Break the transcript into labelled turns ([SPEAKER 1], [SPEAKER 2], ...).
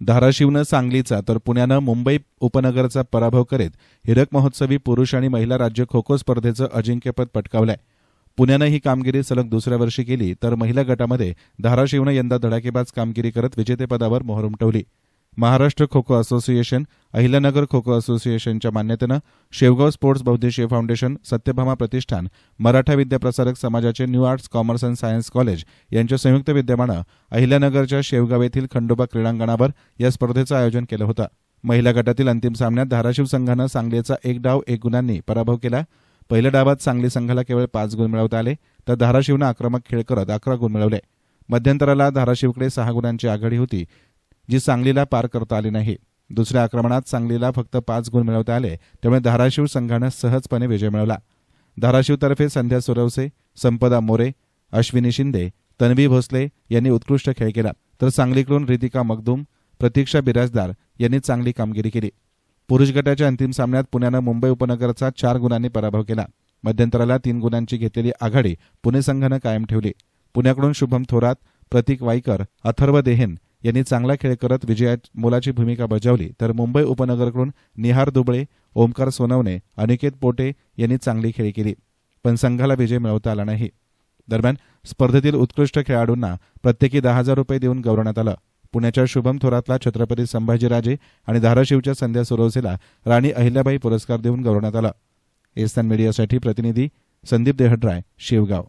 [SPEAKER 1] धाराशिवनं सांगलीचा तर पुण्यानं मुंबई उपनगरचा पराभव करीत हिरक महोत्सवी पुरुष आणि महिला राज्य खो खो स्पर्धेचं अजिंक्यपद पटकावलंय. पुण्यानं ही कामगिरी सलग दुसऱ्या वर्षी केली तर महिला गटामध्ये धाराशिवनं यंदा धडाकेबाज कामगिरी करत विजेतेपदावर मोहर उमटवली महाराष्ट्र खो खो असोसिएशन अहिल्यानगर खो खो असोसिएशनच्या मान्यतेनं शेवगाव स्पोर्ट्स बौद्धिशीय फाउंडेशन सत्यभामा प्रतिष्ठान मराठा विद्याप्रसारक समाजाचे new arts commerce and science college यांच्या संयुक्त विद्यमानं अहिल्यानगरच्या शेवगाव येथील खंडोबा क्रीडांगणावर या स्पर्धेचं आयोजन केलं होतं. महिला गटातील अंतिम सामन्यात धाराशिव संघानं सांगलीचा एक डाव एक गुणांनी पराभव केला. पहिल्या डावात सांगली संघाला केवळ पाच गुण मिळवता आले तर धाराशिवनं आक्रमक खेळ करत अकरा गुण मिळवले. मध्यंतराला धाराशिवकडे सहा गुणांची आघाडी होती. जी सांगलीला पार करता आली नाही. दुसऱ्या आक्रमणात सांगलीला फक्त पाच गुण मिळवता आले त्यामुळे धाराशिव संघानं सहजपणे विजय मिळवला. धाराशिवतर्फे संध्या सुरवसे संपदा मोरे अश्विनी शिंदे तन्वी भोसले यांनी उत्कृष्ट खेळ केला. तर सांगलीकडून रितिका मगदूम प्रतीक्षा बिराजदार यांनी चांगली कामगिरी केली. पुरुष गटाच्या अंतिम सामन्यात पुण्यानं मुंबई उपनगरचा चार गुणांनी पराभव केला. मध्यंतराला तीन गुणांची घेतलेली आघाडी पुणे संघानं कायम ठेवली. पुण्याकडून शुभम थोरात प्रतीक वाईकर अथर्व देहेन यांनी चांगला खेळ करत विजयात मोलाची भूमिका बजावली. तर मुंबई उपनगरकडून निहार दुबळे ओमकार सोनवणे अनिकेत पोटे यांनी चांगली खेळी केली. पण संघाला विजय मिळवता आला नाही. दरम्यान स्पर्धेतील उत्कृष्ट खेळाडूंना प्रत्येकी दहा हजार रुपये देऊन गौरवण्यात आलं. पुण्याच्या शुभम थोरातला छत्रपती संभाजीराजे आणि धाराशिवच्या संध्या सुरोसेला राणी अहिल्याबाई पुरस्कार देऊन गौरवण्यात आला. एस्तान मीडियासाठी प्रतिनिधी संदीप देहड्राय शिवगाव.